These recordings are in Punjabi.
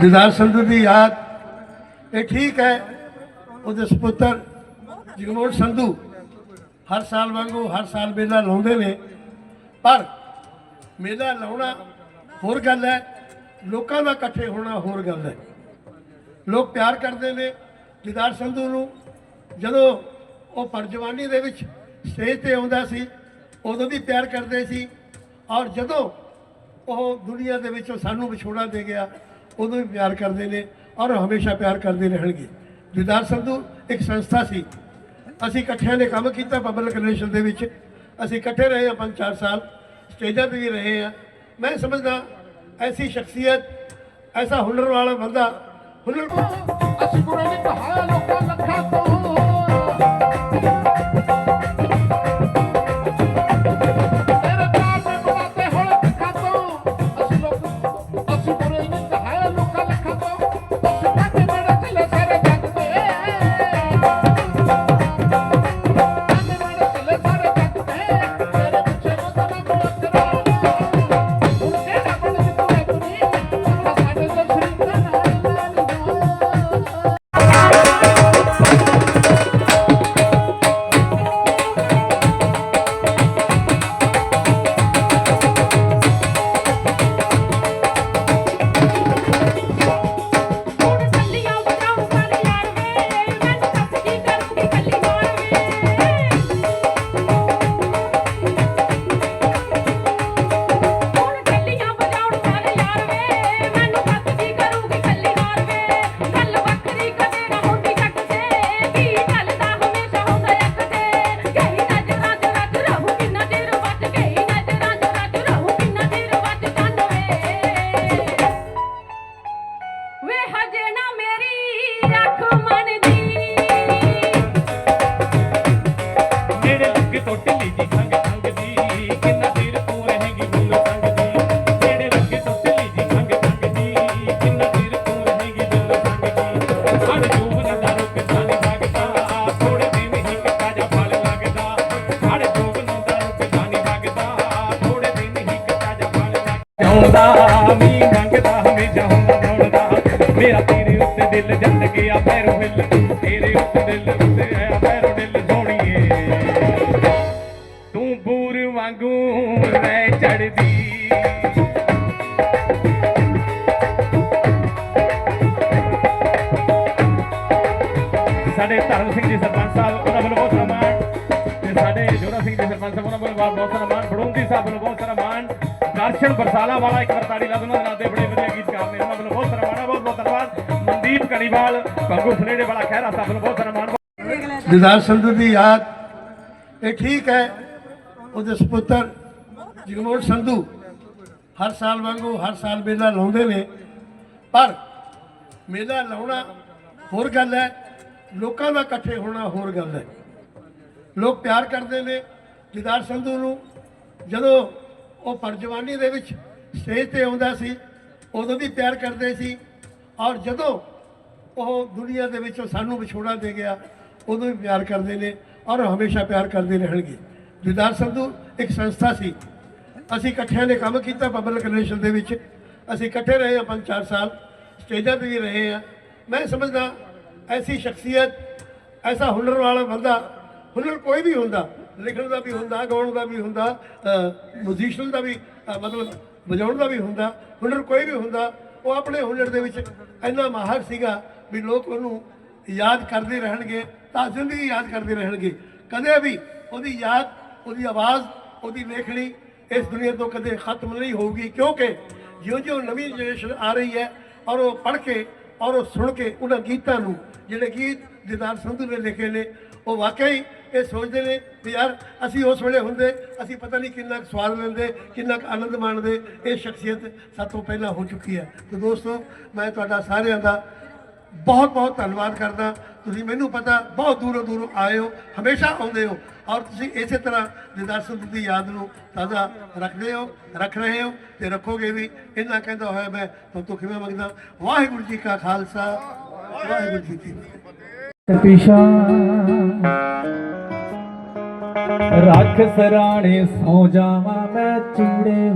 ਦਿਦਾਰ ਸੰਧੂ ਦੀ ਯਾਦ। ਇਹ ਠੀਕ ਹੈ, ਉਹਦੇ ਸੁਪੁੱਤਰ ਜਗਮੋਹਨ ਸੰਧੂ ਹਰ ਸਾਲ ਵਾਂਗੂ ਹਰ ਸਾਲ ਮੇਲਾ ਲਾਉਂਦੇ ਨੇ, ਪਰ ਮੇਲਾ ਲਾਉਣਾ ਹੋਰ ਗੱਲ ਹੈ, ਲੋਕਾਂ ਦਾ ਇਕੱਠੇ ਹੋਣਾ ਹੋਰ ਗੱਲ ਹੈ। ਲੋਕ ਪਿਆਰ ਕਰਦੇ ਨੇ ਦਿਦਾਰ ਸੰਧੂ ਨੂੰ। ਜਦੋਂ ਉਹ ਪਰਜਵਾਨੀ ਦੇ ਵਿੱਚ ਸਟੇਜ ਤੇ ਆਉਂਦਾ ਸੀ, ਉਦੋਂ ਵੀ ਪਿਆਰ ਕਰਦੇ ਸੀ ਔਰ ਜਦੋਂ ਉਹ ਦੁਨੀਆ ਦੇ ਵਿੱਚੋਂ ਸਾਨੂੰ ਵਿਛੋੜਾ ਦੇ ਗਿਆ ਉਦੋਂ ਵੀ ਪਿਆਰ ਕਰਦੇ ਨੇ ਔਰ ਹਮੇਸ਼ਾ ਪਿਆਰ ਕਰਦੇ ਰਹਿਣਗੇ। ਦਿਦਾਰ ਸੰਧੂ ਇੱਕ ਸੰਸਥਾ ਸੀ। ਅਸੀਂ ਇਕੱਠਿਆਂ ਨੇ ਕੰਮ ਕੀਤਾ ਪਬਲਿਕ ਰਿਲੇਸ਼ਨ ਦੇ ਵਿੱਚ। ਅਸੀਂ ਇਕੱਠੇ ਰਹੇ ਹਾਂ ਪੰਜ ਚਾਰ ਸਾਲ। ਸਟੇਜਾਂ ਤੇ ਵੀ ਰਹੇ ਹਾਂ। ਮੈਂ ਸਮਝਦਾ ਐਸੀ ਸ਼ਖਸੀਅਤ, ਐਸਾ ਹੁਨਰ ਵਾਲਾ ਬੰਦਾ ਹੁਨਰ ਅਸੀਂ ਬੁਰੇ ਲੱਗਦਾ ਆਉਂਦਾ ਮੰਗਦਾ ਹਮੇਸ਼ਾ ਹੁੰਦਾ ਦੌੜਦਾ ਮੇਰਾ ਤੇਰੇ ਉੱਤੇ ਦਿਲ ਜੱਟ ਗਿਆ, ਪੈਰੋਂ ਹਿੱਲ ਤੇਰੇ ਉੱਤੇ ਦਿਲ ਉੱਤੇ ਆ ਪੈਰੋਂ ਦਿਲ ਸੋਣੀਏ ਤੂੰ ਬੂਰ ਵਾਂਗੂ ਰਹਿ ਚੜਦੀ ਸਾਡੇ ਧਰਮ ਸਿੰਘ ਜੀ ਸਰਪੰਚ ਸਾਹਿਬ, ਉਹਨਾਂ ਵੱਲੋਂ ਬਹੁਤ ਸਾਰਾ ਤੇ ਸਾਡੇ ਜੋਰਾ ਸਿੰਘ ਜੀ ਸਰਪੰਚ ਸਾਹਿਬ, ਉਹਨਾਂ ਵੱਲੋਂ ਬਹੁਤ ਬਹੁਤ ਸਾਰਾ ਸਾਹਿਬ ਵੱਲੋਂ ਬਹੁਤ ਦਰਸ਼ਨ ਬਰਸਾਲਾ ਵਾਲਾ ਇੱਕ ਵਾਰ ਤਾੜੀ ਉਹਨਾਂ ਦੇ ਨਾਂ ਤੇ ਬੜੇ ਵਧੀਆ ਗੀਤਕਾਰ ਨੇ। ਉਹਨਾਂ ਵੱਲੋਂ ਬਹੁਤ ਸਾਰਾ ਬਹੁਤ ਬਹੁਤ ਧੰਨਵਾਦ। ਮਨਦੀਪ ਕਲੀਵਾਲ ਭੰਗੂ ਫਲੇੜੇ ਵਾਲਾ ਖਹਿਰਾ ਸਾਹਿਬ ਵੱਲੋਂ ਬਹੁਤ ਸਾਰਾ ਦਿਦਾਰ ਸੰਧੂ ਦੀ ਯਾਦ, ਇਹ ਠੀਕ ਹੈ, ਉਹਦੇ ਸੁਪੁੱਤਰ ਜਗਮੋਹਨ ਸੰਧੂ ਹਰ ਸਾਲ ਵਾਂਗੂ, ਹਰ ਸਾਲ ਮੇਲਾ ਲਾਉਂਦੇ ਨੇ। ਪਰ ਮੇਲਾ ਲਾਉਣਾ ਹੋਰ ਗੱਲ ਹੈ, ਲੋਕਾਂ ਦਾ ਇਕੱਠੇ ਹੋਣਾ ਹੋਰ ਗੱਲ ਹੈ। ਲੋਕ ਪਿਆਰ ਕਰਦੇ ਨੇ, ਦਿਦਾਰ ਸੰਧੂ ਨੂੰ ਜਦੋਂ ਉਹ ਪਰਜਵਾਨੀ ਦੇ ਵਿੱਚ ਸਟੇਜ ਤੇ ਆਉਂਦਾ ਸੀ, ਉਦੋਂ ਵੀ ਪਿਆਰ ਕਰਦੇ ਸੀ ਔਰ ਜਦੋਂ ਉਹ ਦੁਨੀਆ ਦੇ ਵਿੱਚੋਂ ਸਾਨੂੰ ਵਿਛੋੜਾ ਦੇ ਗਿਆ, ਉਦੋਂ ਵੀ ਪਿਆਰ ਕਰਦੇ ਨੇ ਔਰ ਹਮੇਸ਼ਾ ਪਿਆਰ ਕਰਦੇ ਰਹਿਣਗੇ। ਦਿਦਾਰ ਸੰਧੂ ਇੱਕ ਸੰਸਥਾ ਸੀ। ਅਸੀਂ ਇਕੱਠਿਆਂ ਨੇ ਕੰਮ ਕੀਤਾ ਪਬਲਿਕ ਰਿਲੇਸ਼ਨ ਦੇ ਵਿੱਚ। ਅਸੀਂ ਇਕੱਠੇ ਰਹੇ ਹਾਂ ਪੰਜ ਚਾਰ ਸਾਲ, ਸਟੇਜਾਂ ਤੇ ਵੀ ਰਹੇ ਹਾਂ। ਮੈਂ ਸਮਝਦਾ ਐਸੀ ਸ਼ਖਸੀਅਤ, ਐਸਾ ਹੁਨਰ ਵਾਲਾ ਬੰਦਾ ਹੁਨਰ ਕੋਈ ਵੀ ਹੁੰਦਾ ਲਿਖਣ ਦਾ ਵੀ ਹੁੰਦਾ, ਗਾਉਣ ਦਾ ਵੀ ਹੁੰਦਾ ਮਿਊਜ਼ੀਸ਼ੀਅਨ ਦਾ ਵੀ ਮਤਲਬ ਵਜਾਉਣ ਦਾ ਵੀ ਹੁੰਦਾ, ਹੁਨਰ ਕੋਈ ਵੀ ਹੁੰਦਾ, ਉਹ ਆਪਣੇ ਹੁਨਰ ਦੇ ਵਿੱਚ ਇੰਨਾ ਮਾਹਰ ਸੀਗਾ ਵੀ ਲੋਕ ਉਹਨੂੰ ਯਾਦ ਕਰਦੇ ਰਹਿਣਗੇ, ਤਾਂ ਜ਼ਿੰਦਗੀ ਯਾਦ ਕਰਦੇ ਰਹਿਣਗੇ। ਕਦੇ ਵੀ ਉਹਦੀ ਯਾਦ, ਉਹਦੀ ਆਵਾਜ਼, ਉਹਦੀ ਲੇਖਣੀ ਇਸ ਦੁਨੀਆ ਤੋਂ ਕਦੇ ਖਤਮ ਨਹੀਂ ਹੋਊਗੀ, ਕਿਉਂਕਿ ਜਿਉਂ-ਜਿਉਂ ਨਵੀਂ ਜਨਰੇਸ਼ਨ ਆ ਰਹੀ ਹੈ, ਔਰ ਉਹ ਪੜ੍ਹ ਕੇ ਔਰ ਉਹ ਸੁਣ ਕੇ ਉਹਨਾਂ ਗੀਤਾਂ ਨੂੰ, ਜਿਹੜੇ ਗੀਤ ਦਿਦਾਰ ਸੰਧੂ ਨੇ ਲਿਖੇ ਨੇ, ਉਹ ਵਾਕਈ ਇਹ ਸੋਚਦੇ ਨੇ ਵੀ ਯਾਰ ਅਸੀਂ ਉਸ ਵੇਲੇ ਹੁੰਦੇ, ਅਸੀਂ ਪਤਾ ਨਹੀਂ ਕਿੰਨਾ ਕੁ ਸਵਾਦ ਲੈਂਦੇ, ਕਿੰਨਾ ਕੁ ਆਨੰਦ ਮਾਣਦੇ, ਇਹ ਸ਼ਖਸੀਅਤ ਸਾਤੋਂ ਪਹਿਲਾਂ ਹੋ ਚੁੱਕੀ ਹੈ। ਤੇ ਦੋਸਤੋ, ਮੈਂ ਤੁਹਾਡਾ ਸਾਰਿਆਂ ਦਾ ਬਹੁਤ ਬਹੁਤ ਧੰਨਵਾਦ ਕਰਦਾ। ਤੁਸੀਂ ਮੈਨੂੰ ਪਤਾ ਬਹੁਤ ਦੂਰੋਂ ਦੂਰੋਂ ਆਏ ਹੋ, ਹਮੇਸ਼ਾ ਆਉਂਦੇ ਹੋ ਔਰ ਤੁਸੀਂ ਇਸੇ ਤਰ੍ਹਾਂ ਦਿਦਾਰ ਸੰਧੂ ਦੀ ਯਾਦ ਨੂੰ ਤਾਜ਼ਾ ਰੱਖਦੇ ਹੋ, ਰੱਖ ਰਹੇ ਹੋ ਤੇ ਰੱਖੋਗੇ ਵੀ। ਇਹਨਾਂ ਕਹਿੰਦਾ ਹੋਇਆ ਮੈਂ ਤੁਹਾਨੂੰ ਤੋਂ ਮੰਗਦਾ। ਵਾਹਿਗੁਰੂ ਜੀ ਕਾ ਖਾਲਸਾ, ਵਾਹਿਗੁਰੂ ਜੀ ਕੀ ਫਤਿਹ। ਰੱਖ ਸਰਾਣੇ ਸੌ ਜਾਵਾਂ ਮੈਂ ਚੀੜੇ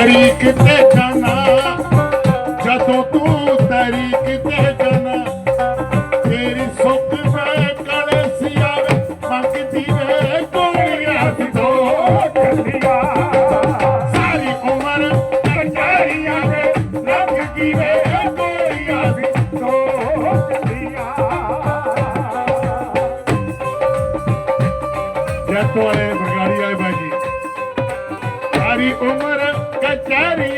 ਤਰੀਕ ਤੇ ਜਾਣਾ। ਜਦੋਂ ਤੂੰ ਤਰੀਕ ਤੇ ਜਾਣਾ, ਤੇਰੀ ਸੁੱਖ ਵੇ ਕਲੇ ਮੰਗਦੀ ਵੇ ਗੋਲੀਆਂ ਦੀ ਦੋ ਸਾਰੀ ਉਮਰ ਕਚਾਰੀਆਂ ਦੇ ਲੰਘ ਗਈ ਵੇ ਗੋਲੀਆਂ ਦੀ ਦੋ ਕੱਲੀਆਂ ਵਾਲੇ ਬਰਗਾੜੀ ਆਏ ਬਾਜੀ ਸਾਰੀ ਉਮਰ scary.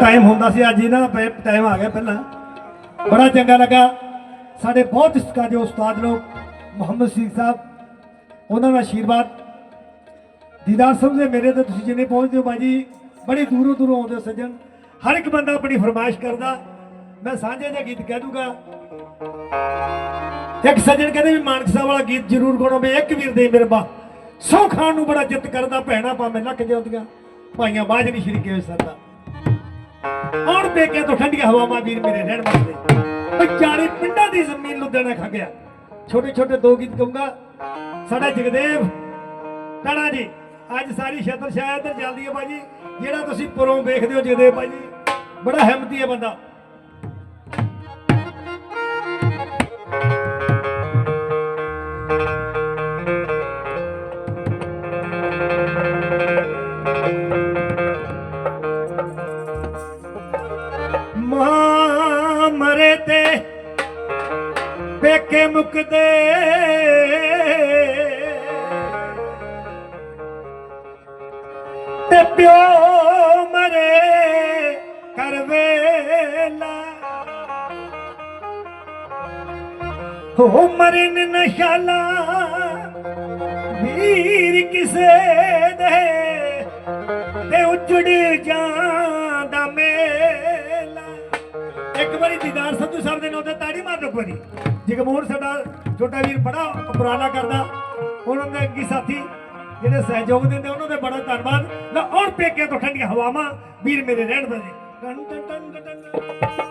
ਟਾਈਮ ਹੁੰਦਾ ਸੀ, ਅੱਜ ਇਹਨਾਂ ਦਾ ਟਾਈਮ ਆ ਗਿਆ ਪਹਿਲਾਂ। ਬੜਾ ਚੰਗਾ ਲੱਗਾ। ਸਾਡੇ ਬਹੁਤ ਸਤਿਕਾਰਯੋਗ ਉਸਤਾਦ ਲੋਕ, ਮੁਹੰਮਦ ਸੀਖ ਸਾਹਿਬ, ਉਹਨਾਂ ਦਾ ਆਸ਼ੀਰਵਾਦ ਦੀਦਾਰ ਸਾਹਿਬ ਦੇ ਮੇਰੇ ਤੇ ਤੁਸੀਂ ਜਿੰਨੇ ਪਹੁੰਚਦੇ ਹੋ ਬਾਜੀ, ਬੜੀ ਦੂਰੋਂ ਦੂਰੋਂ ਆਉਂਦੇ ਹੋ ਸੱਜਣ। ਹਰ ਇੱਕ ਬੰਦਾ ਆਪਣੀ ਫਰਮਾਇਸ਼ ਕਰਦਾ। ਮੈਂ ਸਾਂਝੇ ਜਿਹਾ ਗੀਤ ਕਹਿ ਦੂੰਗਾ। ਇੱਕ ਸੱਜਣ ਕਹਿੰਦੇ ਵੀ ਮਾਨਕ ਸਾਹਿਬ ਵਾਲਾ ਗੀਤ ਜ਼ਰੂਰ ਗਾਉਣਾ। ਮੈਂ ਇੱਕ ਵੀਰ ਦੇ ਮੇਰੇ ਬਾ ਸੌ ਖਾਨ ਨੂੰ ਬੜਾ ਜਿੱਤ ਕਰਦਾ, ਭੈਣਾ ਭਾਵੇਂ ਲੱਕ ਜਾਂਦੀਆਂ। ਭਾਈਆਂ, ਬਾਜ ਨਹੀਂ ਸ਼੍ਰੀ ਕੇ ਸਰਦਾ ਆਉਣ ਪੇਕੇ ਤੋਂ ਠੰਡੀਆਂ ਹਵਾਵਾਂ ਵੀਰ ਮੇਰੇ ਰਹਿਣ ਵਾਸਤੇ ਵਿਚਾਰੇ ਪਿੰਡਾਂ ਦੀ ਜ਼ਮੀਨ ਲੁਧਿਆਣਾ ਖਾ ਗਿਆ। ਛੋਟੇ ਛੋਟੇ ਦੋ ਗੀਤ ਗਾਉਂਗਾ। ਸਾਡਾ ਜਗਦੇਵ ਟਾਣਾ ਜੀ। ਅੱਜ ਸਾਰੀ ਛਤਰ ਸ਼ਾਇਦ ਇੱਧਰ ਚੱਲਦੀ ਹੈ ਬਾਜੀ ਜਿਹੜਾ ਤੁਸੀਂ ਪਰੋਂ ਵੇਖਦੇ ਹੋ ਜਿਹਦੇ ਬਾਜੀ ਬੜਾ ਹਿੰਮਤੀ ਹੈ ਬੰਦਾ। ਮਾਂ ਮਰੇ ਤੇ ਪੇਕੇ ਮੁਕਦੇ ਤੇ ਪਿਓ ਮਰੇ ਕਰ ਹੋ ਮਰਨ ਨਸ਼ਾਲਾ ਵੀਰ ਕਿਸੇ ਦੇ, ਤੇ ਉਜੜ ਜਾਂਦਾ ਮੇਲਾ। ਇੱਕ ਵਾਰੀ ਦੀਦਾਰ ਸੰਧੂ ਸਾਹਿਬ ਦੇ ਨਾਂ ਤੇ ਤਾੜੀ ਮਾਰ ਦੋ ਵਾਰੀ। ਜਗਮੋਹਨ ਸਾਡਾ ਛੋਟਾ ਵੀਰ ਬੜਾ ਉਪਰਾਲਾ ਕਰਦਾ। ਉਹਨਾਂ ਦੇ ਅੱਗੇ ਸਾਥੀ ਜਿਹੜੇ ਸਹਿਯੋਗ ਦਿੰਦੇ ਉਹਨਾਂ ਦਾ ਬੜਾ ਧੰਨਵਾਦ। ਲੈ ਔਰ ਪੇਕੇ ਤੋਂ ਠੰਡੀਆਂ ਹਵਾਵਾਂ। ਵੀਰ ਮੇਰੇ ਰਹਿਣ ਦੇ। Ton ton ton ton